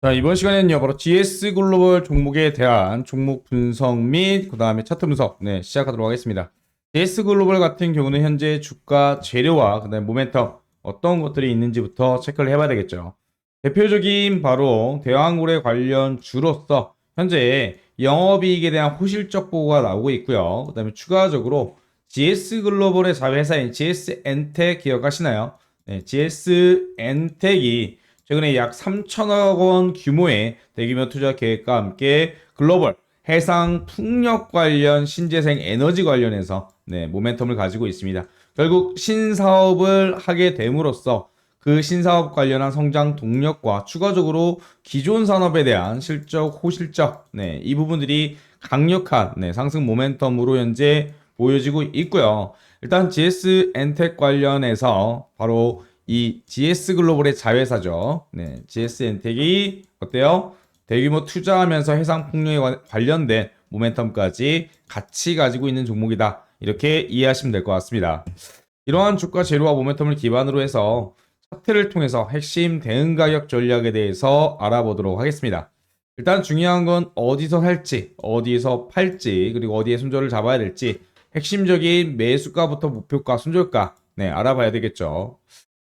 자, 이번 시간에는요, 바로 GS 글로벌 종목에 대한 종목 분석 및, 그 다음에 차트 분석, 네, 시작하도록 하겠습니다. GS 글로벌 같은 경우는 현재 주가 재료와, 그 다음에 모멘텀, 어떤 것들이 있는지부터 체크를 해봐야 되겠죠. 대표적인 바로 대왕고래 관련 주로서, 현재 영업이익에 대한 호실적 보고가 나오고 있고요. 그 다음에 추가적으로 GS 글로벌의 자회사인 GS 엔텍 기억하시나요? 네, GS 엔텍이 최근에 약 3천억 원 규모의 대규모 투자 계획과 함께 글로벌 해상 풍력 관련 신재생 에너지 관련해서 네, 모멘텀을 가지고 있습니다. 결국 신사업을 하게 됨으로써 그 신사업 관련한 성장 동력과 추가적으로 기존 산업에 대한 실적, 호실적, 네, 이 부분들이 강력한 네, 상승 모멘텀으로 현재 보여지고 있고요. 일단 GS 엔텍 관련해서 바로 이 GS 글로벌의 자회사죠. 네, GS 엔텍이 어때요? 대규모 투자하면서 해상 풍력에 관- 관련된 모멘텀까지 같이 가지고 있는 종목이다. 이렇게 이해하시면 될 것 같습니다. 이러한 주가 재료와 모멘텀을 기반으로 해서 차트를 통해서 핵심 대응 가격 전략에 대해서 알아보도록 하겠습니다. 일단 중요한 건 어디서 살지, 어디서 팔지, 그리고 어디에 손절을 잡아야 될지 핵심적인 매수가부터 목표가, 손절가 네, 알아봐야 되겠죠.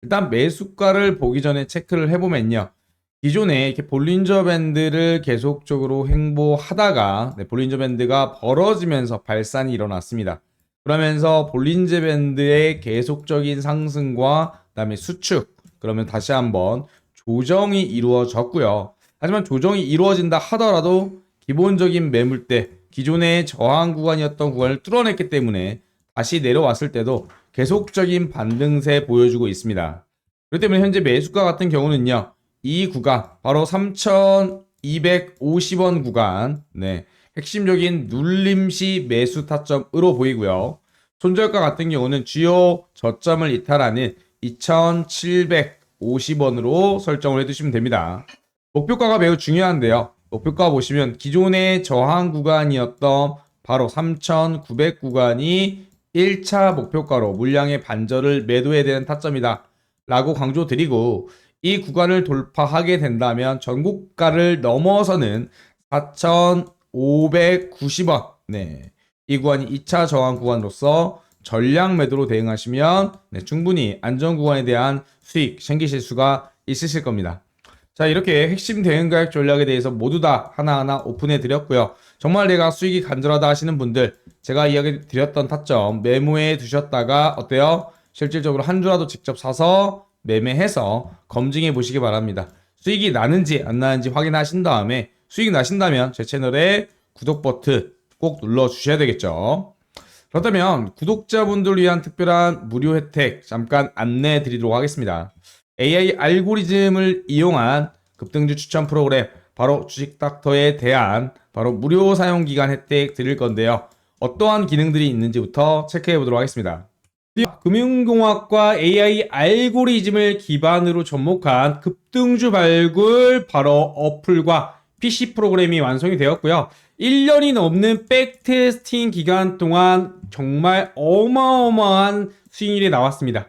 일단 매수가를 보기 전에 체크를 해보면요. 기존에 이렇게 볼린저 밴드를 계속적으로 횡보하다가 네, 볼린저 밴드가 벌어지면서 발산이 일어났습니다. 그러면서 볼린저 밴드의 계속적인 상승과 그다음에 수축 그러면 다시 한번 조정이 이루어졌고요. 하지만 조정이 이루어진다 하더라도 기본적인 매물대 기존의 저항 구간이었던 구간을 뚫어냈기 때문에 다시 내려왔을 때도 계속적인 반등세 보여주고 있습니다. 그렇기 때문에 현재 매수가 같은 경우는요. 이 구간 바로 3,250원 구간 네. 핵심적인 눌림시 매수 타점으로 보이고요. 손절가 같은 경우는 주요 저점을 이탈하는 2,750원으로 설정을 해두시면 됩니다. 목표가가 매우 중요한데요. 목표가 보시면 기존의 저항 구간이었던 바로 3,900 구간이 1차 목표가로 물량의 반절을 매도해야 되는 타점이다. 라고 강조드리고 이 구간을 돌파하게 된다면 전국가를 넘어서는 4,590원. 네. 이 구간이 2차 저항 구간으로서 전량 매도로 대응하시면 네, 충분히 안전 구간에 대한 수익 생기실 수가 있으실 겁니다. 자, 이렇게 핵심 대응 가격 전략에 대해서 모두 다 하나하나 오픈해 드렸고요. 정말 내가 수익이 간절하다 하시는 분들, 제가 이야기 드렸던 타점 메모해 두셨다가 어때요? 실질적으로 한 주라도 직접 사서 매매해서 검증해 보시기 바랍니다. 수익이 나는지 안 나는지 확인하신 다음에 수익이 나신다면 제 채널에 구독 버튼 꼭 눌러 주셔야 되겠죠. 그렇다면 구독자분들 위한 특별한 무료 혜택 잠깐 안내해 드리도록 하겠습니다. AI 알고리즘을 이용한 급등주 추천 프로그램 바로 주식 닥터에 대한 바로 무료 사용 기간 혜택 드릴 건데요. 어떠한 기능들이 있는지부터 체크해 보도록 하겠습니다. 금융공학과 AI 알고리즘을 기반으로 접목한 급등주 발굴 바로 어플과 PC 프로그램이 완성이 되었고요. 1년이 넘는 백테스팅 기간 동안 정말 어마어마한 수익률이 나왔습니다.